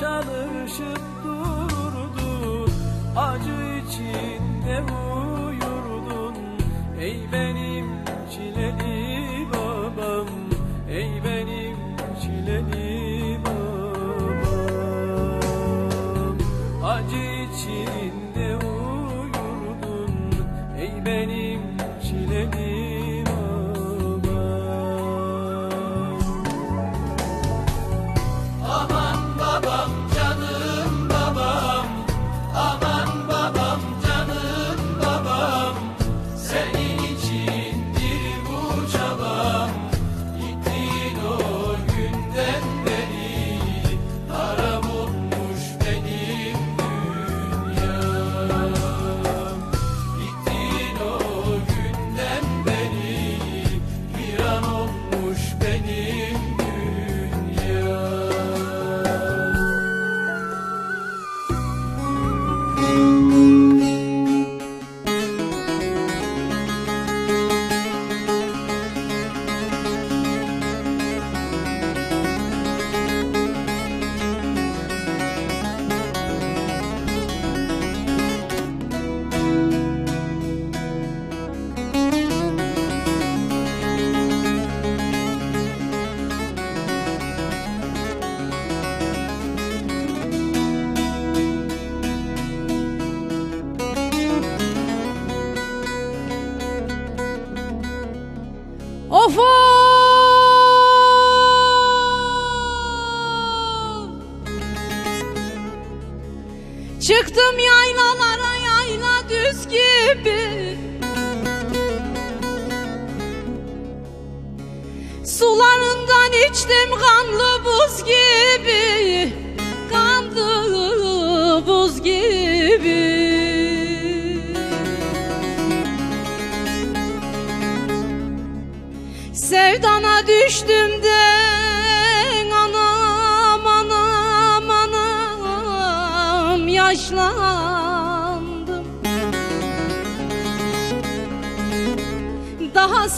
çalışıp dururdu. Acı içinde uyurdun. Ey beni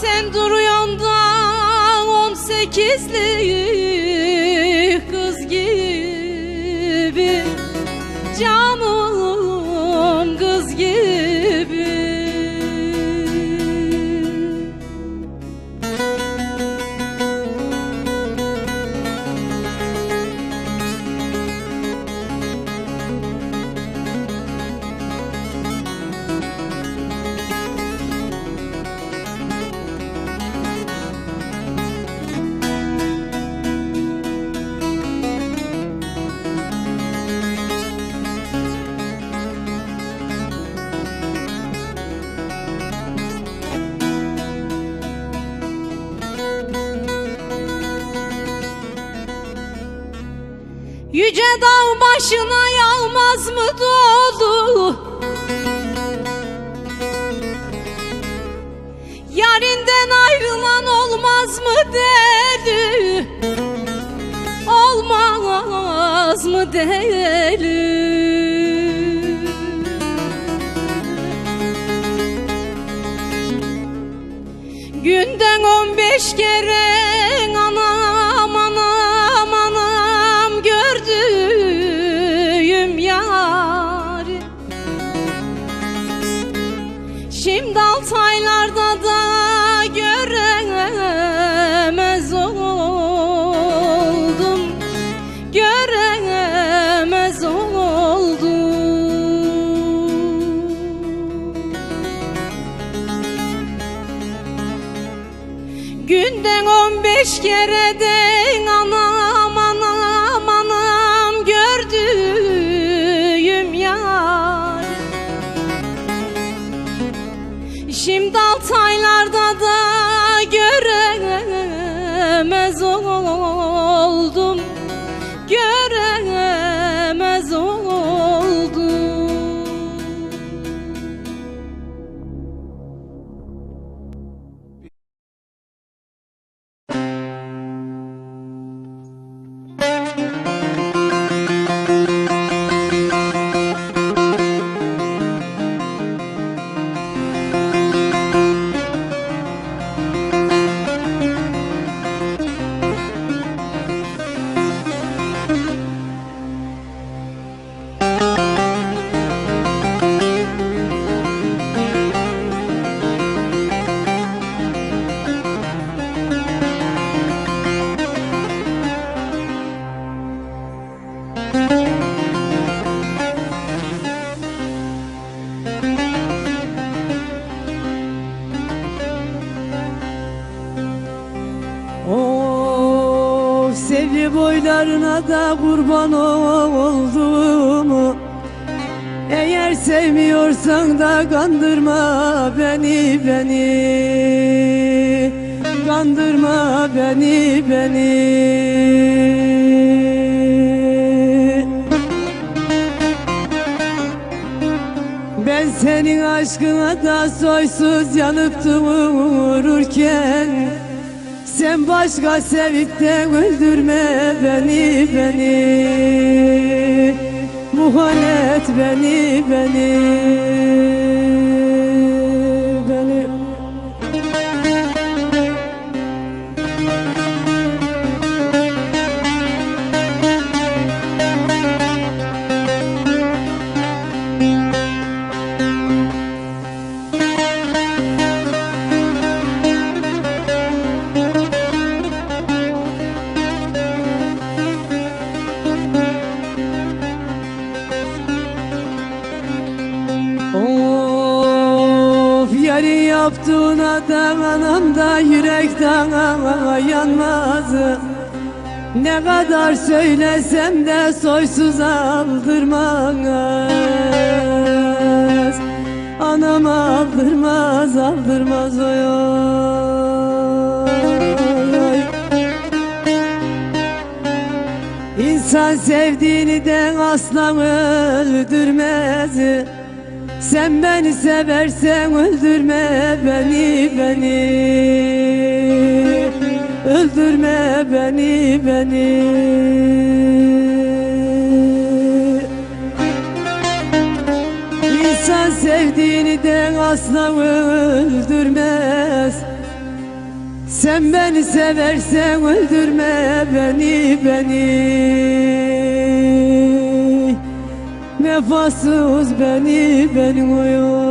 sen duruyorsun da on sekizliyim başına yalmaz mı dolu? Yarinden ayrılan olmaz mı deli? Olmaz mı deli? Günden on beş kere boylarına da kurban oldum Eğer sevmiyorsan da kandırma beni beni. Kandırma beni beni. Ben senin aşkına da soysuz yanıp dururken Sen başka sevip de öldürme beni beni. Muhanet beni Beni yarı yaptığına da anam da yürekten yanmaz Ne kadar söylesem de soysuz aldırmaz. Anam aldırmaz aldırmaz oy oy. İnsan sevdiğini de asla öldürmez Sen beni seversen öldürme beni beni. Öldürme beni beni. İnsan sevdiğini de asla öldürmez. Sen beni seversen öldürme beni beni Vefasız beni beni oy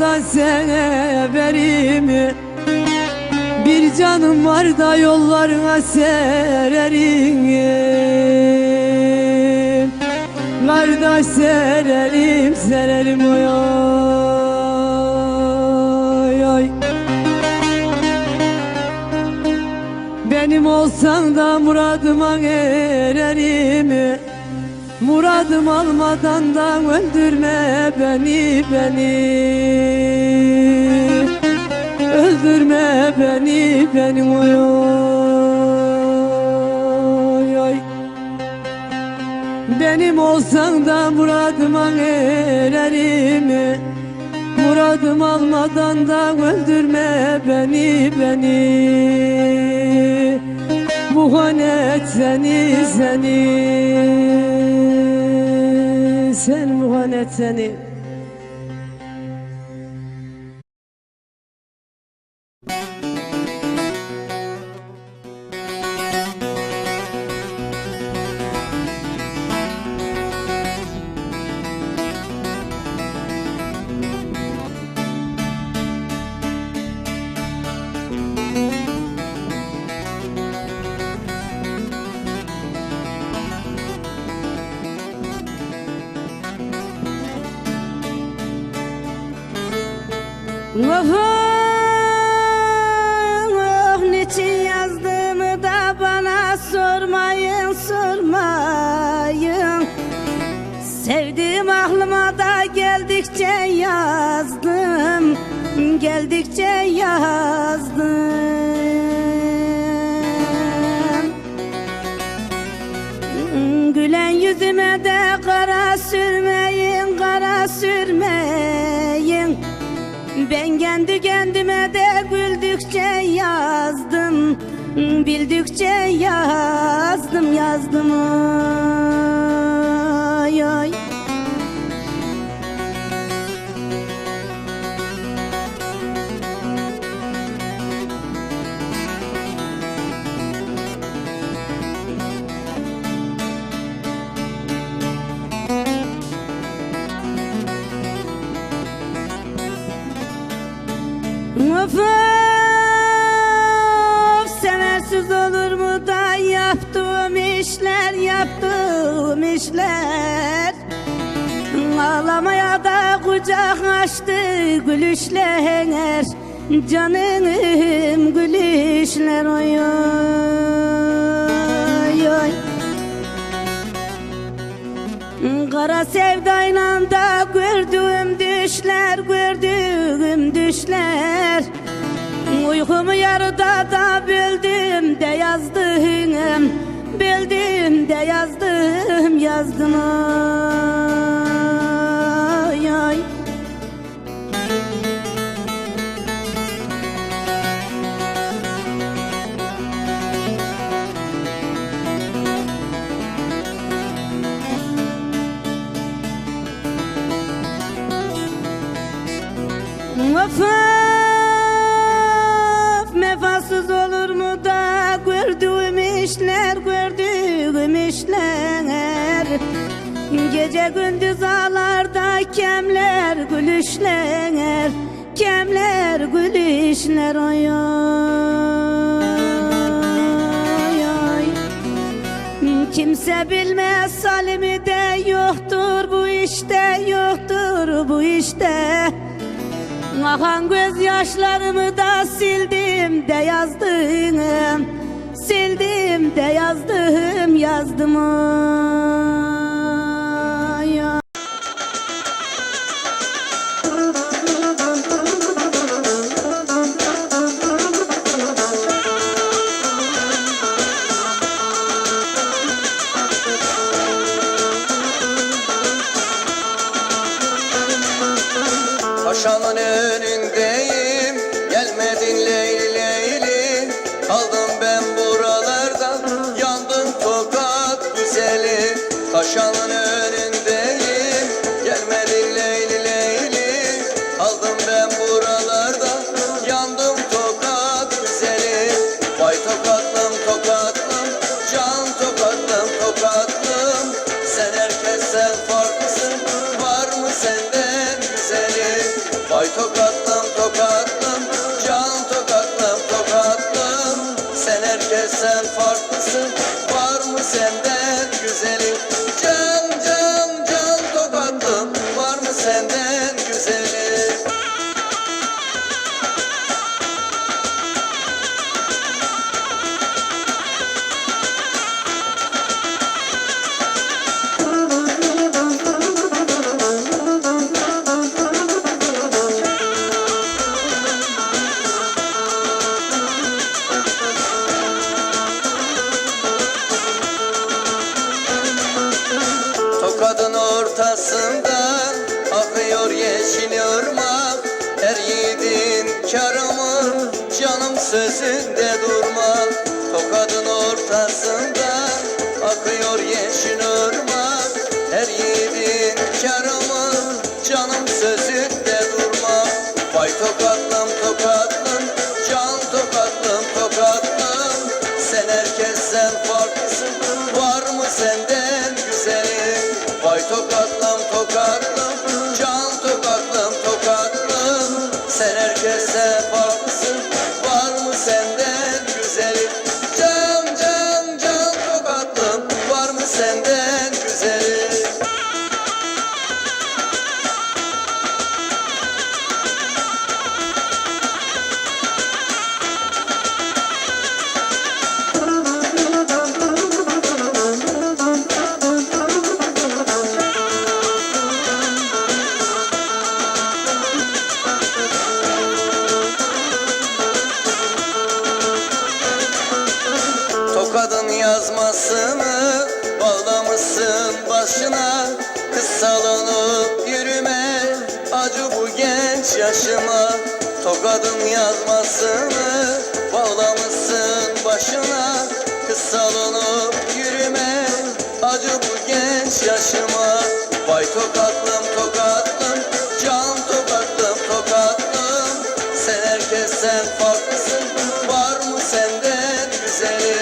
da severimi Bir canım var da yollarına sererim. Kardeş serelim serelim oy oy, oy. Benim olsan da muradıma gel. Muradım almadan da öldürme beni beni. Öldürme beni beni oy oy Benim olsan da muradıma ererim. Muradım almadan da öldürme beni beni. Muhanet seni seni Sen muhanet seni yazdım Gülen yüzüme de kara sürmeyin, kara sürmeyin. Ben kendi kendime de güldükçe yazdım. Bildükçe yazdım, yazdım. Ay ay Of of seversiz olur mu da yaptığım işler yaptığım işler? Ağlamaya da kucak açtı gülüşler Canım gülüşler oy oy oy. Kara sevdayla da gördüğüm Uykumu yarıda da böldüm de yazdım Böldüm de yazdım, yazdım Gece gündüz ağlarda kemler gülüşler Kemler gülüşler oy oy Kimse bilmez salimi de yoktur bu işte yoktur bu işte. Akan gözyaşlarımı da sildim de yazdım Sildim de yazdım yazdım ay, Paşanın tokatlım Can tokatlım tokatlım. Sen herkesten farklısın Var mı senden güzeli Can can sözünde durmak Tokadın ortasında Akıyor yeşil ırmak. Her yiğidin karımı Canım sözünde durmak Vay tokatlım tokatlım Can tokatlım tokatlım. Sen herkesten farklısın Var mı senden güzeli Vay tokatlım tokatlım Can tokatlım tokatlım. Sen herkesten farklısın genç yaşıma Tokadın yazmasını bağlamışsın başına. Kız salınıp yürüme acı bu genç yaşıma. Vay tokatlım tokatlım can tokatlım tokatlım. Sen herkesten farklısın var mı senden güzeli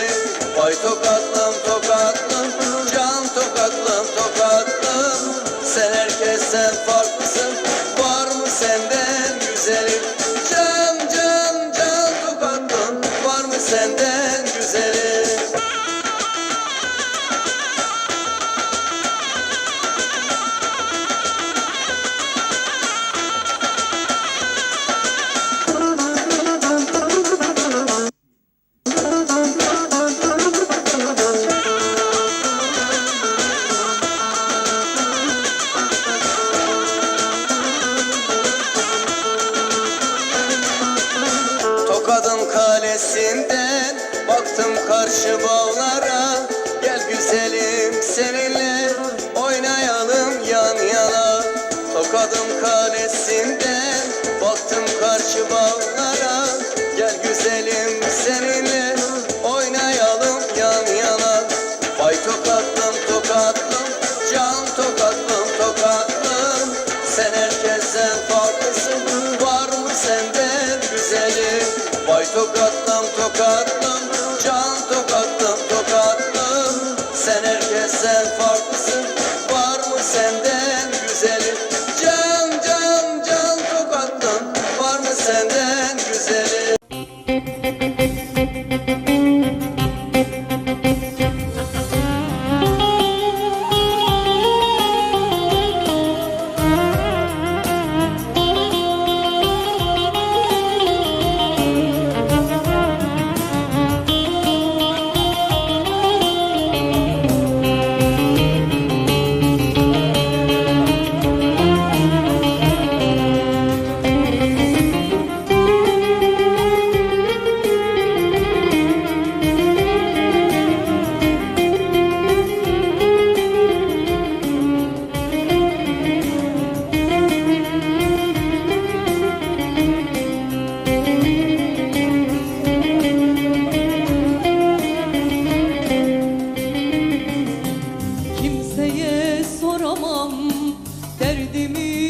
Vay tokatlım tokatlım can tokatlım tokatlım. Sen herkesten farklısın senden güzeli tokatlım can tokatlım tokatlım. Sen herkesten farklısın var mı senden güzeli Vay tokatlım tokatlım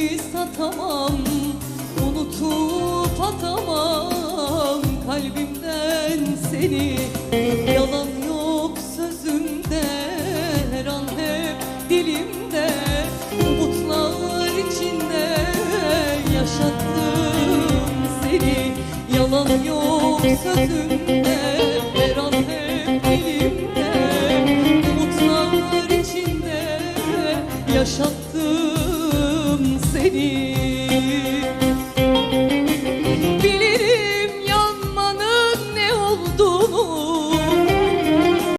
satamam Unutup atamam Kalbimden seni. Yalan yok sözümde Her an hep dilimde Umutlar içinde Yaşattım seni. Yalan yok sözümde Her an hep dilimde Umutlar içinde yaşattım seni